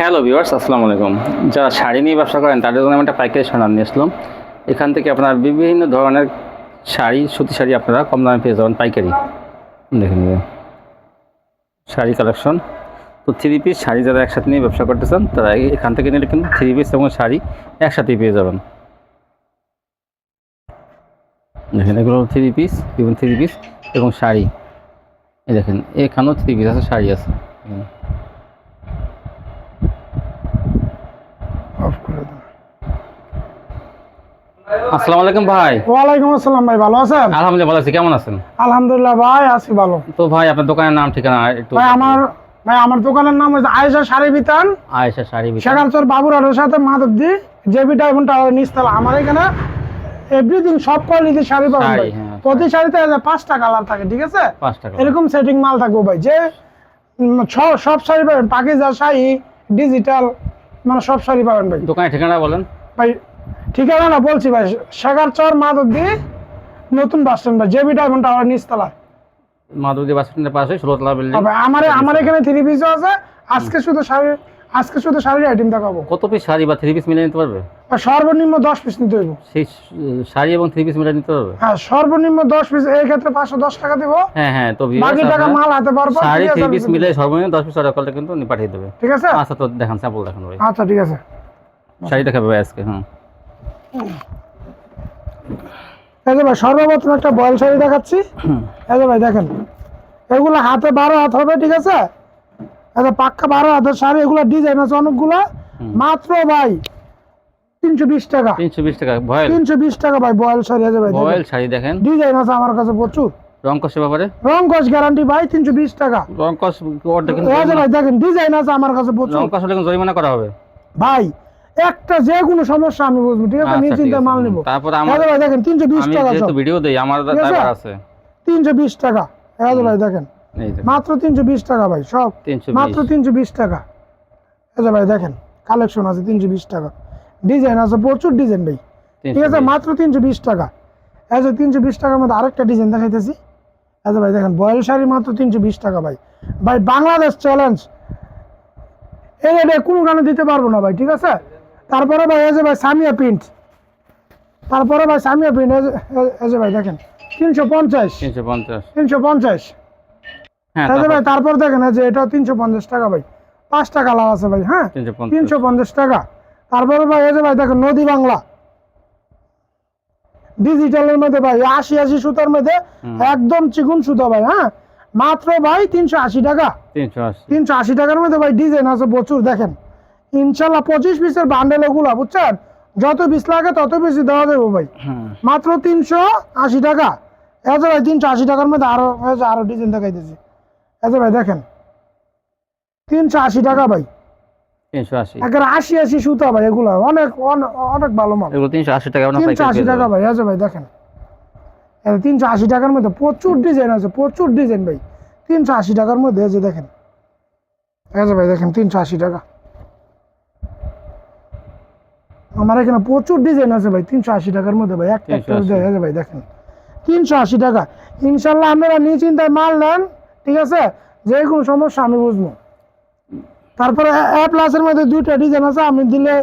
Hello viewers, আসসালামু আলাইকুম। যারা শাড়ি নিয়ে ব্যবসা করেন, তাদের জন্য আমি একটা পাইকারি সন্ধান নিয়ে আসলাম। এখান থেকে আপনার বিভিন্ন ধরনের শাড়ি, সুতি শাড়ি আপনারা কম দামে পেয়ে যাবেন পাইকারি। দেখে শাড়ি কালেকশন। তো থ্রি পিস শাড়ি যারা একসাথে নিয়ে ব্যবসা করতে চান তারা এখান থেকে নিলে কিন্তু থ্রি পিস এবং শাড়ি একসাথেই পেয়ে যাবেন। দেখেন, এগুলো থ্রি পিস এবং থ্রি পিস এবং শাড়ি। দেখেন, এখানেও থ্রি পিস আছে, শাড়ি আছে হুম। অফ করে দেন আসসালামু আলাইকুম ভাই। ওয়ালাইকুম আসসালাম ভাই ভালো আছেন? আলহামদুলিল্লাহ ভালো আছি। কেমন আছেন? আলহামদুলিল্লাহ ভাই আছি ভালো। তো ভাই আপনার দোকানের নাম ঠিকানা একটু ভাই আমার ভাই আমার দোকানের নাম হচ্ছে আয়েশা শাড়ি বিতান। আয়েশা শাড়ি বিতান। শেখারচর বাবুরাটের সাথে মাধবদি জেবি ডায়মন্ড টাওয়ার নিচতলা আমার এখানে এভরিথিং সব কোয়ালিটির শাড়ি পাবেন ভাই। হ্যাঁ, প্রতি শাড়িতে পাঁচটা কালার থাকে ঠিক আছে? এরকম সেটিং মাল থাকবে ভাই। যে সব শাড়ি পাবেন। পাকিজা শাড়ি ডিজিটাল মানে সব শাড়ি পাবেন ভাই। দোকানের ঠিকানা বলেন। ভাই ঠিকানা না বলছি ভাই শেখারচর মাধবদি নতুন বাস স্ট্যান্ড ভাই জেবি ডায়মন্ড টাওয়ার নিচতলা মাধবদী বাস স্ট্যান্ডের পাশে ষোলোতলা বিল্ডিং তবে আমার আমার এখানে থ্রি পিসও আছে। আজকে শুধু শাড়ি আজকে শুধু শাড়ির আইটেম দেখাবো। কত পিস শাড়ি বা থ্রি পিস মিলে নিতে পারবে? সর্বনিম্ন দশ পিস নিতে হইব। সেই শাড়ি এবং থ্রি পিস মিলে নিতে পারবে? হ্যাঁ সর্বনিম্ন দশ পিস এই ক্ষেত্রে পাঁচশো দশ টাকা দেবো। হ্যাঁ হ্যাঁ তো বাকি টাকা মাল হাতে পারব শাড়ি থ্রি পিস মিলে সর্বনিম্ন দশ পিস অর্ডার করলে কিন্তু পাঠিয়ে দেবে। ঠিক আছে? আচ্ছা তো দেখান স্যাম্পল দেখান ভাই। আচ্ছা ঠিক আছে। শাড়ি দেখাবে ভাই আজকে হ্যাঁ এই যে ভাই সর্বপ্রথম একটা বয়েল শাড়ি দেখাচ্ছি। এই যে ভাই দেখেন। এগুলো হাতে বারো হাত হবে ঠিক আছে? এই পাক্কা বারো হাতের শাড়ি এগুলো ডিজাইন আছে অনেকগুলো। মাত্র ভাই তিনশো বিশ টাকা। তিনশো বিশ টাকা ভয়েল তিনশো বিশ টাকা ভাই বয়েল শাড়ি আছে ভাই শাড়ি দেখেন। ডিজাইন আছে আমার কাছে প্রচুর। রং ব্যাপারে? রং কস গ্যারান্টি ভাই তিনশো বিশ টাকা। ভাই দেখেন ডিজাইন আছে আমার কাছে প্রচুর। রং কষ জরিমানা করা হবে। ভাই একটা যে কোনো সমস্যা আমি বুঝব ঠিক আছে? আচ্ছা, ঠিক নিশ্চিন্তে মাল নিবো। তারপরে আমার দেখেন তিনশো বিশ আমি টাকা ভিডিও দেই আমার আছে? তিনশো বিশ টাকা। এই ভাই দেখেন। মাত্র তিনশো বিশ টাকা ভাই সব। মাত্র বিশ। তিনশো বিশ টাকা। এই ভাই দেখেন কালেকশন আছে তিনশো বিশ টাকা। ডিজাইন আছে প্রচুর ডিজাইন ভাই। ঠিক আছে? মাত্র তিনশো বিশ টাকা। এই যে তিনশো বিশ টাকার মধ্যে আরেকটা ডিজাইন দেখাইতেছি। এই ভাই দেখেন বয়েল শাড়ি মাত্র তিনশো বিশ টাকা ভাই। ভাই বাংলাদেশ চ্যালেঞ্জ এই রেটে কোনো গানে দিতে পারব না ভাই ঠিক আছে? তারপরে ভাই এই যে ভাই সামিয়া প্রিন্ট তারপরে ভাই সামিয়া প্রিন্ট এই যে ভাই দেখেন তিনশো পঞ্চাশ। তিনশো পঞ্চাশ। তিনশো পঞ্চাশ। হ্যাঁ তারপর? ভাই তারপর দেখেন যে এটা তিনশো পঞ্চাশ টাকা ভাই। পাঁচটা কালার আছে ভাই হ্যাঁ? তিনশো পঞ্চাশ। টাকা। তারপরে ভাই এই যে ভাই দেখেন নদী বাংলা। ডিজিটালের মধ্যে ভাই আশি আশি সুতার মধ্যে একদম চিকুন সুতা ভাই হ্যাঁ? মাত্র ভাই তিনশো আশি টাকা। তিনশো আশি টাকার মধ্যে ভাই ডিজাইন আছে প্রচুর দেখেন। ইনশাল্লাহ পঁচিশ পিসের বান্ডেল ওগুলা বুঝছেন? যত পিস লাগে তত বেশি দেওয়া যাবে ভাই। মাত্র তিনশো আশি টাকা। যে ভাই তিনশো আশি টাকার মধ্যে আরও আরও ডিজাইন দেখাইতেছি। যে ভাই দেখেন। তিনশো আশি টাকা ভাই। আশি। আশি সুতা ভাই এগুলা। অনেক অনেক- ভালো মাল। তিনশো আশি টাকা তিনশো আশি টাকা ভাই আছে ভাই দেখেন। তিনশো আশি টাকার মধ্যে প্রচুর ডিজাইন আছে প্রচুর ডিজাইন ভাই। তিনশো আশি টাকার মধ্যে দেখেন। ভাই দেখেন তিনশো আশি টাকা। আমার এখানে প্রচুর ডিজাইন আছে ভাই তিনশো আশি টাকার মধ্যে ভাই একটা একটা 380 আছে ভাই দেখেন। তিনশো আশি টাকা। ইনশাল্লাহ আপনারা নিয়ে চিন্তায় মাল নেন ঠিক আছে? যে কোনো সমস্যা আমি বুঝব। তারপরে এ প্লাসের মধ্যে দুইটা ডিজাইন আছে আমি দিলে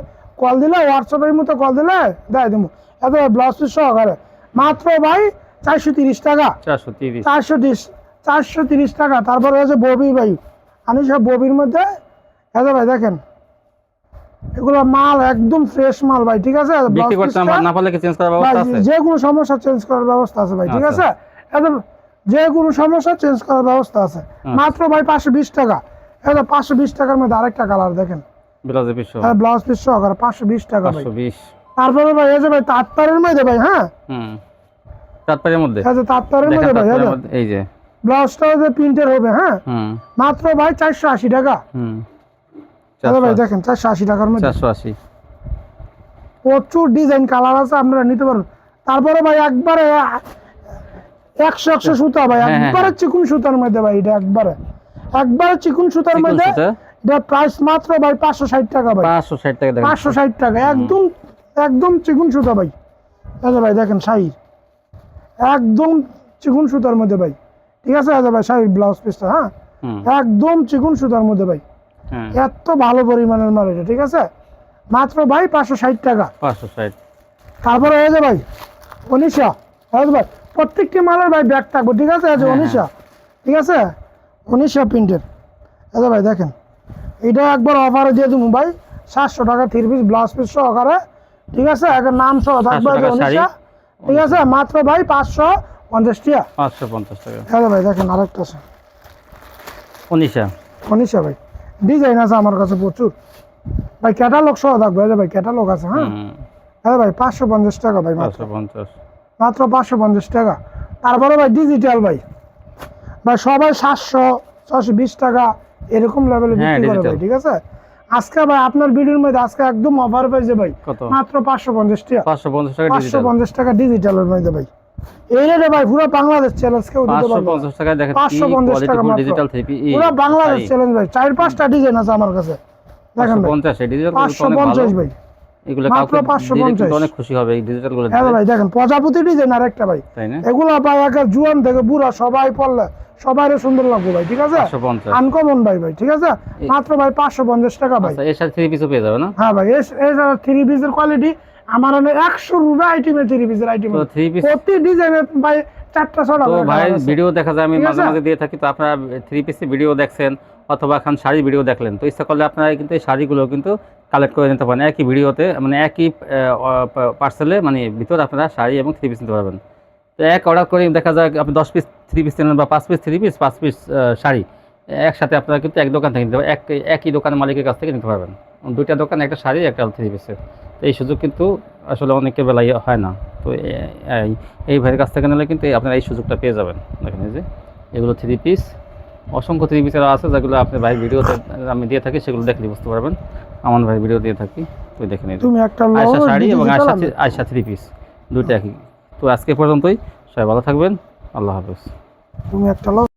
কল দিলে হোয়াটসঅ্যাপের মতো কল দিলে দেয় দেবো এত ব্লাউজ পিস সহকারে। মাত্র ভাই চারশো তিরিশ টাকা। চারশো তিরিশ। চারশো তিরিশ চারশো তিরিশ টাকা। তারপরে হচ্ছে ববি ভাই। আমি সব ববির মধ্যে এত ভাই দেখেন। এগুলো মাল একদম ফ্রেশ মাল ভাই ঠিক আছে? বিক্রি করতে না পারলে কি চেঞ্জ করার ব্যবস্থা আছে? যে কোনো সমস্যা চেঞ্জ করার ব্যবস্থা আছে ভাই ঠিক আছে? আচ্ছা। একদম যে কোনো সমস্যা চেঞ্জ করার ব্যবস্থা আছে। মাত্র ভাই পাঁচশো বিশ টাকা। এটা পাঁচশো বিশ টাকার মধ্যে আরেকটা কালার দেখেন। ব্লাউজের পিছু হ্যাঁ ব্লাউজ পিস পাঁচশো বিশ টাকা ভাই। পাঁচশো বিশ। তারপরে ভাই এই যে ভাই তাঁতপাড়ের মধ্যে ভাই হ্যাঁ? হুম। চারপাড়ের মধ্যে? এই যে মধ্যে ভাই এই যে। এই যে। প্রিন্টের হবে হ্যাঁ? হুম। মাত্র ভাই চারশো আশি টাকা। হুম। ভাই দেখেন চারশো আশি টাকার মধ্যে। চারশো আশি। প্রচুর ডিজাইন কালার আছে আপনারা নিতে পারেন তারপরে ভাই একবারে একশো একশো সুতা ভাই হ্যাঁ, হ্যাঁ, একবারে চিকুন সুতার মধ্যে ভাই এটা একবারে। একবারে চিকুন সুতার মধ্যে এটা প্রাইস মাত্র ভাই পাঁচশো ষাট টাকা ভাই। পাঁচশো ষাট টাকা পাঁচশো ষাট টাকা একদম একদম চিকুন সুতা ভাই। যে ভাই দেখেন শাড়ির। একদম চিকুন সুতার মধ্যে ভাই। ঠিক আছে যে ভাই শাড়ির ব্লাউজ পিসটা হ্যাঁ? একদম চিকুন সুতার মধ্যে ভাই। হ্যাঁ এত ভালো পরিমাণের মাল এটা ঠিক আছে? মাত্র ভাই পাঁচশো ষাট টাকা। পাঁচশো ষাট। তারপরে হয়ে যাবে ভাই উনিশশো হয়ে ভাই প্রত্যেকটি মালের ভাই ব্যাগ থাকবে ঠিক আছে? এই যে হ্যাঁ, উনিশশো ঠিক আছে? উনিশশো প্রিন্টের। এই ভাই দেখেন এটা একবার অফারে দিয়ে দেবো ভাই সাতশো টাকা থ্রি পিস ব্লাউজ পিস সহকারে ঠিক আছে? একটা নাম সহ থাকবে 700 উনিশশো ঠিক আছে? মাত্র ভাই পাঁচশো পঞ্চাশ টাকা। পাঁচশো পঞ্চাশ টাকা। এই যে ভাই দেখেন আরেকটা আছে। উনিশা উনিশশো ভাই। ডিজাইন আছে আমার কাছে প্রচুর। ভাই ক্যাটালগ সহ থাকবে। ভাই ক্যাটালগ আছে হ্যাঁ? হ্যাঁ ভাই পাঁচশো পঞ্চাশ টাকা ভাই মাত্র। মাত্র পাঁচশো পঞ্চাশ টাকা। তারপরে ভাই ডিজিটাল ভাই। ভাই সবাই সাতশো ছশো বিশ টাকা এরকম লেভেলে হ্যাঁ, বিক্রি করে ভাই ঠিক আছে? আজকে ভাই আপনার ভিডিওর মধ্যে আজকে একদম অফার পেয়েছে ভাই। মাত্র পাঁচশো পঞ্চাশ টাকা। পাঁচশো পঞ্চাশ টাকা পাঁচশো ডিজিটাল পঞ্চাশ টাকা ডিজিটালের মধ্যে ভাই। এই ভাই পুরো বাংলাদেশ চ্যালেঞ্জ কেউ দিতে পারবে 550 টাকা দেখেন 550 টাকা ডিজিটাল পুরো বাংলাদেশ চ্যালেঞ্জ ভাই চার পাঁচটা ডিজাইন আছে আমার কাছে। দেখেন ভাই পঞ্চাশ ডিজিটাল পাঁচশো অনেক ভালো। পঞ্চাশ ভাই। এগুলো কাউকে 550 দিলে অনেক খুশি হবে এই ডিজিটালগুলো হ্যাঁ ভাই দেখেন প্রজাপতি ডিজাইন আর একটা ভাই। তাই না? এগুলো ভাই একে জুয়ান থেকে বুড়া সবাই পড়লে সবাই সুন্দর লাগবে ভাই ঠিক আছে? আনকমন ভাই ভাই ঠিক আছে? মাত্র ভাই পাঁচশো পঞ্চাশ টাকা ভাই। আচ্ছা এর সাথে থ্রি পিসও পেয়ে যাবে না? হ্যাঁ ভাই এই থ্রি পিসের কোয়ালিটি আমার এখানে একশো রুপে আইটেমের থ্রি পিসের আইটেম প্রতি ডিজাইনের ভাই চারটা ছটা ভাই ভিডিও দেখা যায় আমি মাঝে মাঝে দিয়ে থাকি তো আপনারা থ্রি পিসে ভিডিও দেখছেন অথবা এখন শাড়ি ভিডিও দেখলেন তো ইচ্ছা করলে আপনারা কিন্তু এই শাড়িগুলো কিন্তু কালেক্ট করে নিতে পারেন। একই ভিডিওতে মানে একই পার্সেলে মানে ভিতরে আপনারা শাড়ি এবং থ্রি পিস নিতে পারবেন। তো এক অর্ডার করে দেখা যায় আপনি দশ পিস থ্রি পিস নেন বা পাঁচ পিস থ্রি পিস পাঁচ পিস শাড়ি একসাথে আপনারা কিন্তু এক দোকান থেকে নিতে পারবেন এক একই দোকানের মালিকের কাছ থেকে নিতে পারবেন। দুইটা দোকান একটা শাড়ি একটা থ্রি পিসের তো এই সুযোগ কিন্তু আসলে অনেকের বেলায় হয় না। তো এই- এই ভাইয়ের কাছ থেকে নিলে কিন্তু আপনারা এই সুযোগটা পেয়ে যাবেন। দেখেন যে এগুলো থ্রি পিস অসংখ্য থ্রি পিসের আছে যেগুলো আপনি ভাই ভিডিওতে আমি দিয়ে থাকি সেগুলো দেখলে বুঝতে পারবেন। আমার ভাই ভিডিও দিয়ে থাকি তো দেখে নিন তুমি একটা আয়সা শাড়ি এবং আয়সা। আয়সা থ্রি পিস দুইটা একই। তো আজকে পর্যন্তই। সবাই ভালো থাকবেন। আল্লাহ হাফেজ। তুমি একটা